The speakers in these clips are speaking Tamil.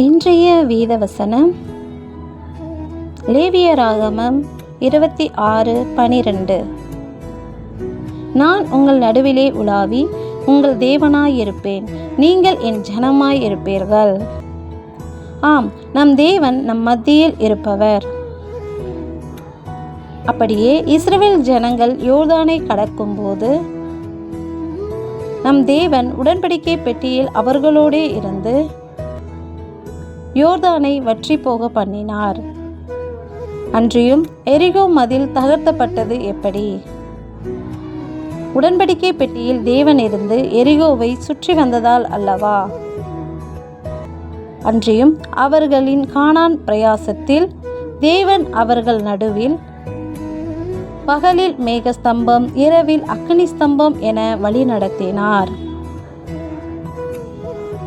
இன்றைய வீதவசனம் லேவியராகமம் இருபத்தி ஆறு பனிரெண்டு. நான் உங்கள் நடுவிலே உலாவி உங்கள் தேவனாயிருப்பேன். நீங்கள் என் ஜனமாய் இருப்பீர்கள் ஆம் நம் தேவன் நம் மத்தியில் இருப்பவர். அப்படியே இஸ்ரேல் ஜனங்கள் யோர்தானை கடக்கும்போது நம் தேவன் உடன்படிக்கை பெட்டியில் அவர்களோடே இருந்து யோர்தானை வற்றி போக பண்ணினார். அன்றியும் எரிகோ மதில் தகர்த்தப்பட்டது எப்படி? உடன்படிக்கை பெட்டியில் தேவன் இருந்து எரிகோவை சுற்றி வந்ததால் அல்லவா? அன்றியும் அவர்களின் காணான் பிரயாசத்தில் தேவன் அவர்கள் நடுவில் பகலில் மேகஸ்தம்பம் இரவில் அக்னி ஸ்தம்பம் என வழி நடத்தினார்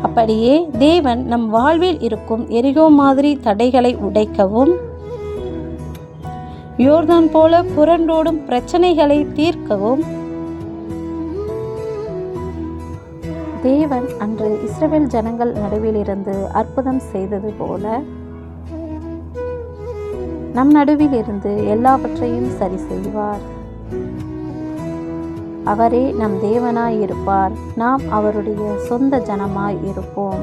அப்படியே தேவன் நம் வாழ்வில் இருக்கும் எரிகோ மாதிரி தடைகளை உடைக்கவும் யோர்தான் போல புரண்டோடும் பிரச்சனைகளை தீர்க்கவும். தேவன் அன்று இஸ்ரவேல் ஜனங்கள் நடுவிலிருந்து அற்புதம் செய்தது போல நம் நடுவில் இருந்து எல்லாவற்றையும் சரி செய்வார். அவரே நம் தேவனாய் இருப்பார் நாம் அவருடைய சொந்த ஜனமாய் இருப்போம்.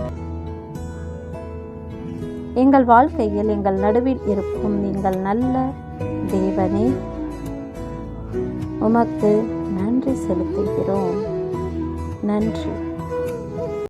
எங்கள் வாழ்க்கையில் எங்கள் நடுவில் இருக்கும் நீங்கள் நல்ல தேவனே உமக்கு நன்றி செலுத்துகிறோம். நன்றி.